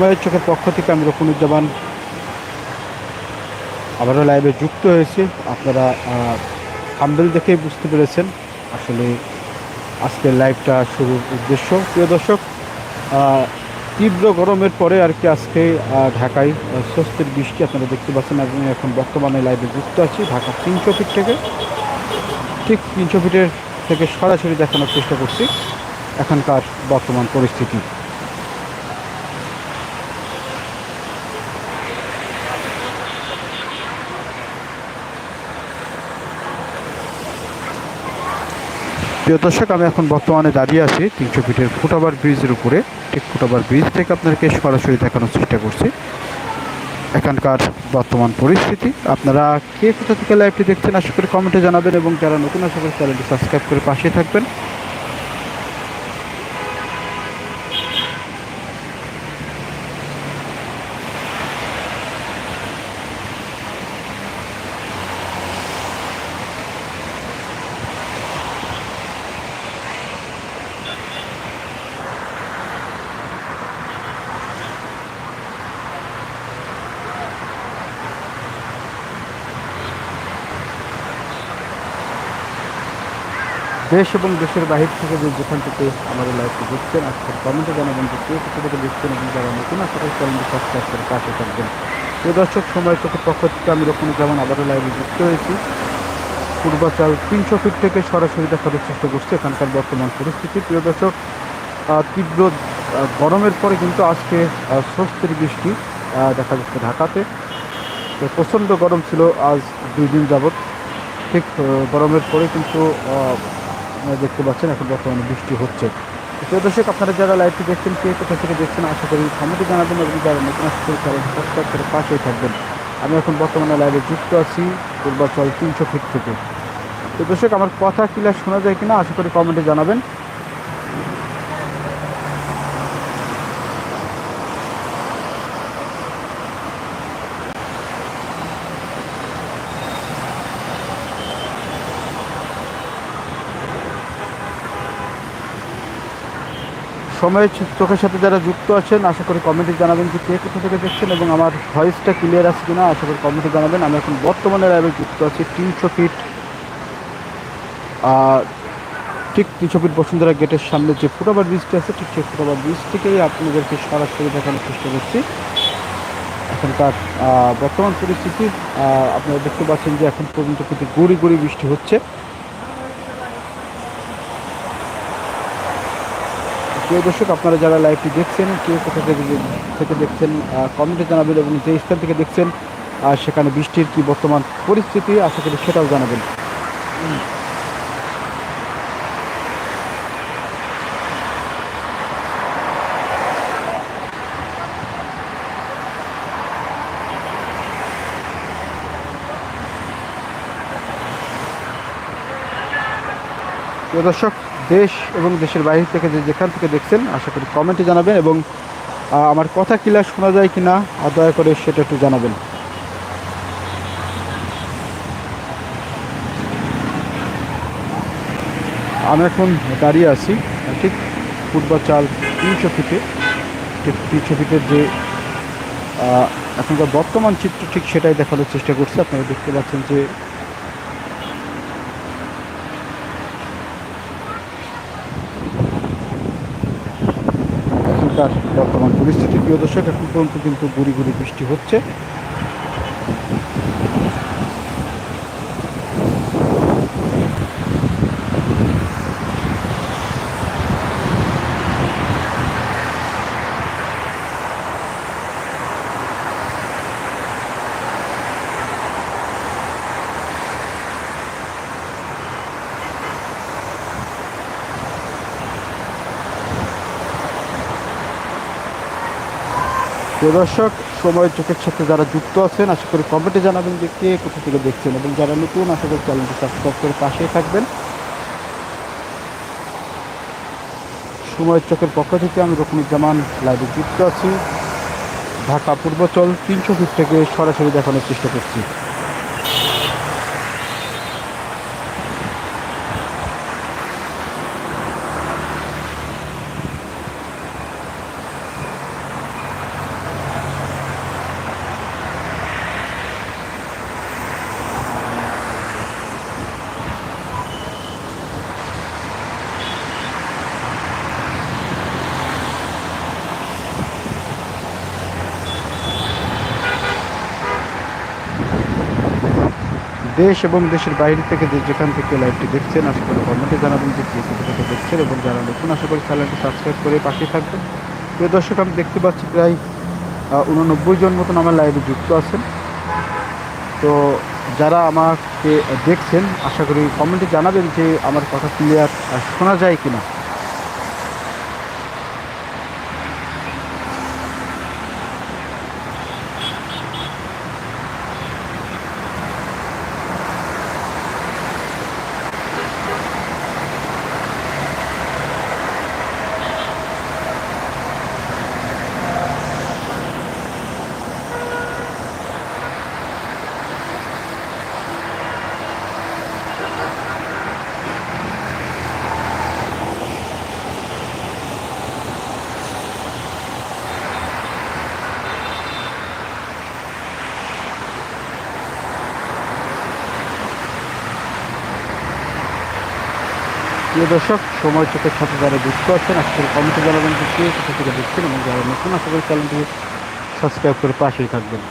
সময়ের চোখের পক্ষ থেকে আমি রকুনুজ্জামান আবারও লাইভে যুক্ত হয়েছি। আপনারা থাম্বেল দেখেই বুঝতে পেরেছেন আসলে আজকের লাইভটা শুরুর উদ্দেশ্য। প্রিয় দর্শক তীব্র গরমের পরে আর কি আজকে ঢাকায় স্বস্তির বৃষ্টি আপনারা দেখতে পাচ্ছেন আমি এখন বর্তমানে লাইভে যুক্ত আছি ঢাকা তিনশো ফিট থেকে। ঠিক তিনশো ফিটের থেকে সরাসরি দেখানোর চেষ্টা করছি এখানকার বর্তমান পরিস্থিতি। প্রিয় দর্শক, আমি এখন বর্তমানে দাঁড়িয়ে আছি তিনশো ফিটের ফুটওভার ব্রিজের উপরে। ঠিক ফুটওভার ব্রিজ থেকে আপনাদেরকে সরাসরি দেখানোর চেষ্টা করছি। এখানকার বর্তমান পরিস্থিতি। আপনারা কে কোথা থেকে লাইভটি দেখছেন, আশা করি কমেন্টে জানাবেন এবং যারা নতুন আশা করি চ্যানেলটি সাবস্ক্রাইব করে পাশে থাকবেন। দেশ এবং দেশের বাহির থেকে যে যেখান থেকে আমাদের লাইভটি দেখছেন, আজকের কমেন্টে জানাবেন যে কে কোথা থেকে দেখছেন এবং যারা নতুন করি চ্যানেলটি সাবস্ক্রাইব করে পাশে থাকবেন। প্রিয় দর্শক, সময় চোখের পক্ষ থেকে আমি রকম যেমন আবারও লাইভে যুক্ত হয়েছি। পূর্বাচল তিনশো ফিট থেকে সরাসরি দেখানোর চেষ্টা করছি এখানকার বর্তমান পরিস্থিতি। প্রিয় দর্শক তীব্র গরমের পরে কিন্তু আজকে স্বস্তির বৃষ্টি দেখা যাচ্ছে ঢাকাতে। প্রচণ্ড গরম ছিল আজ দুই দিন যাবৎ। ঠিক গরমের পরে কিন্তু আপনারা দেখতে পাচ্ছেন, এখন বর্তমানে বৃষ্টি হচ্ছে। তো দর্শক, আপনারা যারা লাইভটি দেখছেন, কে কোথা থেকে দেখছেন, আশা করি কমেন্টে জানাবেন এবং যারা নতুন আসছেন তারা সাবস্ক্রাইব করে পাশেই থাকবেন। আমি এখন বর্তমানে লাইভে যুক্ত আছি পূর্বাচল তিনশো ফিট থেকে। তো দর্শক, আমার কথা ক্লিয়ার শোনা যায় কিনা, আশা করি কমেন্টে জানাবেন। সময়ের চোখের সাথে যারা যুক্ত আছেন, আশা করি কমেন্টে জানাবেন যে কে কোথা থেকে দেখছেন এবং আমার ভয়েসটা ক্লিয়ার আছে কিনা, আশা করি কমেন্টে জানাবেন। আমি এখন বর্তমানে লাইভে যুক্ত আছি তিনশো ফিট ঠিক তিনশো ফিট বসুন্ধরা গেটের সামনে যে ফুটওভার ব্রিজটি আছে, ঠিক সেই ফুটওভার ব্রিজ থেকেই আপনাদেরকে সরাসরি দেখানোর চেষ্টা করছি। এখনকার বর্তমান পরিস্থিতি আপনারা দেখতে পাচ্ছেন যে এখন পর্যন্ত কিন্তু গুড়ি গুড়ি বৃষ্টি হচ্ছে। প্রিয় দর্শক, আপনারা যারা লাইভটি দেখছেন কে কোথা থেকে থেকে দেখছেন কমেন্টে জানাবেন এবং যে স্থান থেকে দেখছেন আর সেখানে বৃষ্টির কি বর্তমান পরিস্থিতি, আশা করি সেটাও জানাবেন। প্রিয় দর্শক দেশ এবং দেশের বাইরে থেকে যে যেখান থেকে দেখছেন, আশা করি কমেন্টে জানাবেন এবং আমার কথা ক্লিয়ার শোনা যায় কি না দয়া করে সেটা একটু জানাবেন। আমি এখন দাঁড়িয়ে আছি, ঠিক ফুটবল চাল তিনশো ফিটে ঠিক তিনশো ফিটের যে এখনকার বর্তমান চিত্র, ঠিক সেটাই দেখানোর চেষ্টা করছি। আপনারা দেখতে পাচ্ছেন যে এখনকার বর্তমান পরিস্থিতি। প্রিয় দর্শক এখন পর্যন্ত কিন্তু গুড়ি গুড়ি বৃষ্টি হচ্ছে। প্রিয় দর্শক, সময় চোখের সাথে যারা যুক্ত আছেন, আশা করি কমেন্টে জানাবেন যে কে কোথা থেকে দেখছেন এবং যারা নতুন, আশা করি চ্যানেলটি সাবস্ক্রাইব করে পাশে থাকবেন। সময় চোখের পক্ষ থেকে আমি রকমুজ্জামান লাইভে যুক্ত আছি। ঢাকা পূর্বাচল তিনশো ফিট থেকে সরাসরি দেখানোর চেষ্টা করছি। দেশ এবং দেশের বাইরে থেকে যে যেখান থেকে লাইভটি দেখছেন, আশা করি কমেন্টে জানাবেন যে কে থেকে দেখছেন এবং যারা নতুন, আশা করি চ্যানেলটি সাবস্ক্রাইব করে পাশে থাকবেন। প্রিয় দর্শক, আমি দেখতে পাচ্ছি প্রায় উননব্বই জন মতন আমার লাইভে যুক্ত আছেন। তো যারা আমাকে দেখছেন, আশা করি কমেন্টে জানাবেন যে আমার কথা ক্লিয়ার শোনা যায় কিনা। প্রিয় দর্শক, সময় চোখের সাথে যারা যুক্ত আছেন, আজকের কমেন্টে জানাবেন কোথা থেকে দেখছেন এবং যারা নতুন, আশা করি চ্যানেলটি সাবস্ক্রাইব করে পাশেই থাকবেন।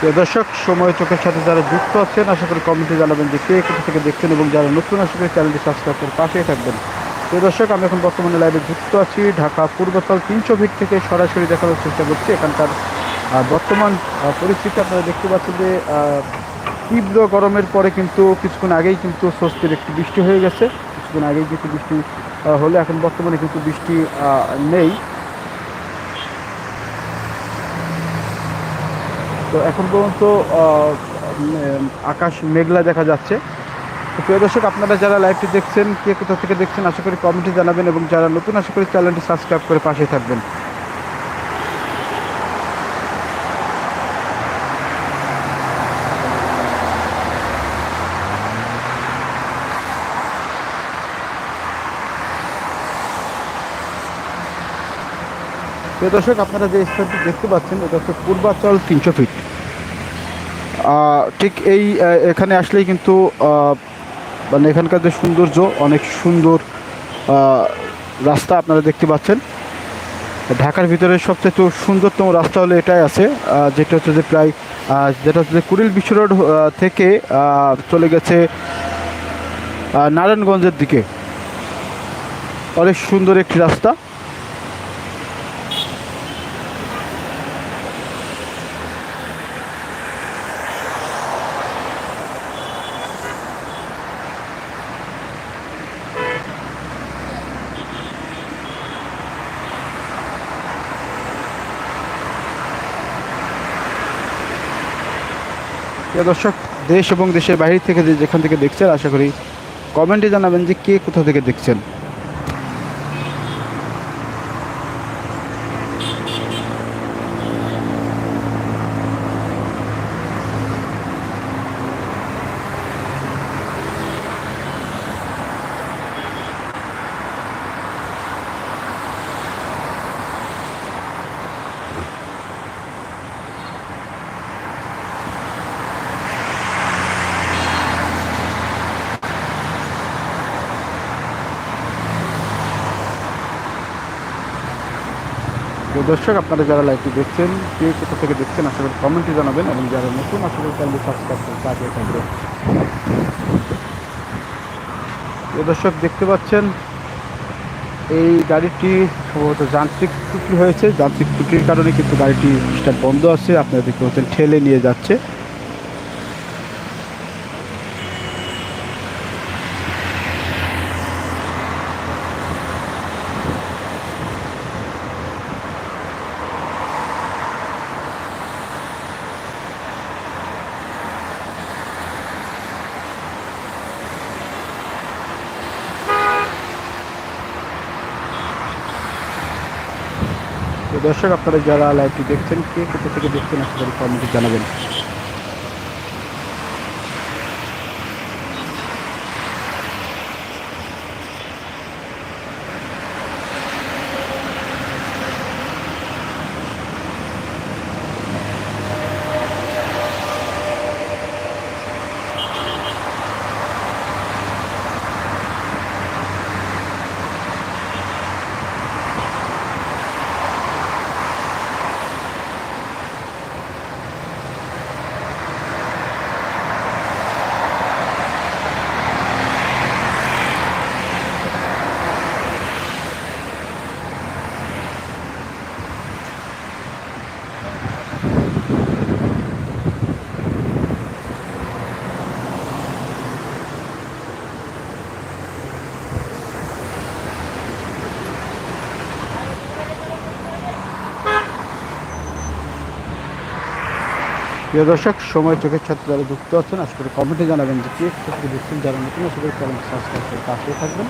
প্রিয় দর্শক, সময় চোখের সাথে যারা যুক্ত আছেন, আশা করি কমেন্টে জানাবেন যে কে কোথা থেকে দেখছেন এবং যারা নতুন করি চ্যানেলটি সাবস্ক্রাইব করে পাশেই থাকবেন। প্রিয় দর্শক, আমি এখন বর্তমানে লাইভে যুক্ত আছি ঢাকা পূর্বতল তিনশো ফিট থেকে সরাসরি দেখানোর চেষ্টা করছি। এখানকার বর্তমান পরিস্থিতি আপনারা দেখতে পাচ্ছেন যে তীব্র গরমের পরে কিন্তু কিছুক্ষণ আগেই কিন্তু স্বস্তির একটু বৃষ্টি হয়ে গেছে। কিছুক্ষণ আগেই কিন্তু বৃষ্টি হলে এখন বর্তমানে কিন্তু বৃষ্টি নেই। তো এখন পর্যন্ত আকাশ মেঘলা দেখা যাচ্ছে। তো প্রিয় দর্শক, আপনারা যারা লাইভটি দেখছেন, কে কোথা থেকে দেখছেন, আশা করি কমেন্টে জানাবেন এবং যারা নতুন, আশা করি চ্যানেলটি সাবস্ক্রাইব করে পাশে থাকবেন। প্রিয় দর্শক, আপনারা যে স্থানটি দেখতে পাচ্ছেন, এটা হচ্ছে পূর্বাচল তিনশো ফিট। ঠিক এই এখানে আসলেই কিন্তু মানে এখানকার যে সৌন্দর্য, অনেক সুন্দর রাস্তা আপনারা দেখতে পাচ্ছেন। ঢাকার ভিতরে সবচেয়ে সুন্দরতম রাস্তা হলো এটাই আছে যেটা হচ্ছে যে প্রায় যেটা হচ্ছে কুড়িল বিশ্ব রোড থেকে চলে গেছে নারায়ণগঞ্জের দিকে। অনেক সুন্দর একটি রাস্তা। প্রিয় দর্শক, দেশ এবং দেশের বাইরে থেকে যে যেখান থেকে দেখছেন, আশা করি কমেন্টে জানাবেন যে কে কোথা থেকে দেখছেন। প্রিয় দর্শক, আপনারা যারা লাইভটি দেখছেন, কে কোথা থেকে দেখছেন, আশা করি কমেন্টে জানাবেন এবং যারা নতুন, আশা করি চ্যানেলটি সাবস্ক্রাইব করে পাশে থাকবে প্রিয় দর্শক, দেখতে পাচ্ছেন, এই গাড়িটি সম্ভবত যান্ত্রিক ত্রুটি হয়েছে। যান্ত্রিক ত্রুটির কারণে কিন্তু গাড়িটি স্টার্ট বন্ধ আছে। আপনারা দেখতে পাচ্ছেন, ঠেলে নিয়ে যাচ্ছে তো দর্শক আপনারা যারা লাইভটি দেখছেন কে কোথা থেকে দেখছেন করি কমেন্টে জানাবেন। প্রিয় দর্শক, সময় চোখের ছাত্র যারা যুক্ত আছেন। আজকে কমেন্টে জানাবেন যে, কি একটু যারা নতুন আসলে চ্যানেল সাবস্ক্রাইব করে পাশে থাকবেন।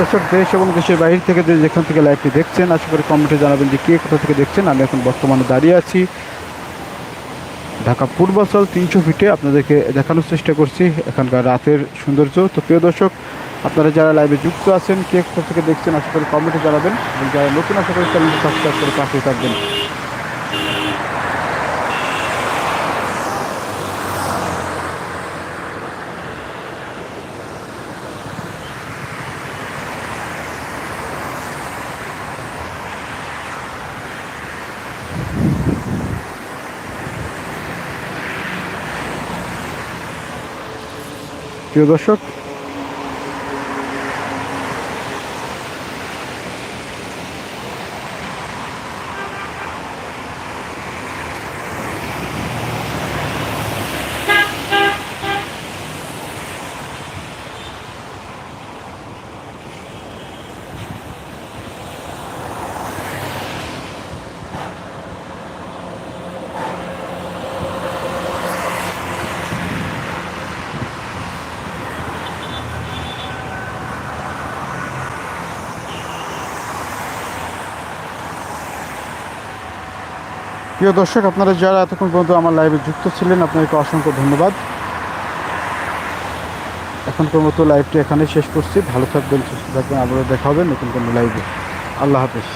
দর্শক, দেশ এবং দেশের বাইরে থেকে যেখান থেকে লাইভটি দেখছেন, আশা করি কমেন্টে জানাবেন যে কে কোথা থেকে দেখছেন। আমি এখন বর্তমানে দাঁড়িয়ে আছি ঢাকা পূর্বাচল তিনশো ফিটে আপনাদেরকে দেখানোর চেষ্টা করছি এখানকার রাতের সৌন্দর্য। তো প্রিয় দর্শক, আপনারা যারা লাইভে যুক্ত আছেন, কে কোথা থেকে দেখছেন, আশা করি কমেন্টে জানাবেন। এবং যারা নতুন, আশা করি চ্যানেলটি সাবস্ক্রাইব করে পাশে থাকবেন। প্রিয় দর্শক প্রিয় দর্শক, আপনারা যারা এতক্ষণ পর্যন্ত আমার লাইভে যুক্ত ছিলেন, আপনাদেরকে অসংখ্য ধন্যবাদ। এখনকার মতো লাইভটি এখানে শেষ করছি। ভালো থাকবেন, সুস্থ থাকবেন। আবারও দেখা হবে নতুন কোনো লাইভে আল্লাহ হাফেজ।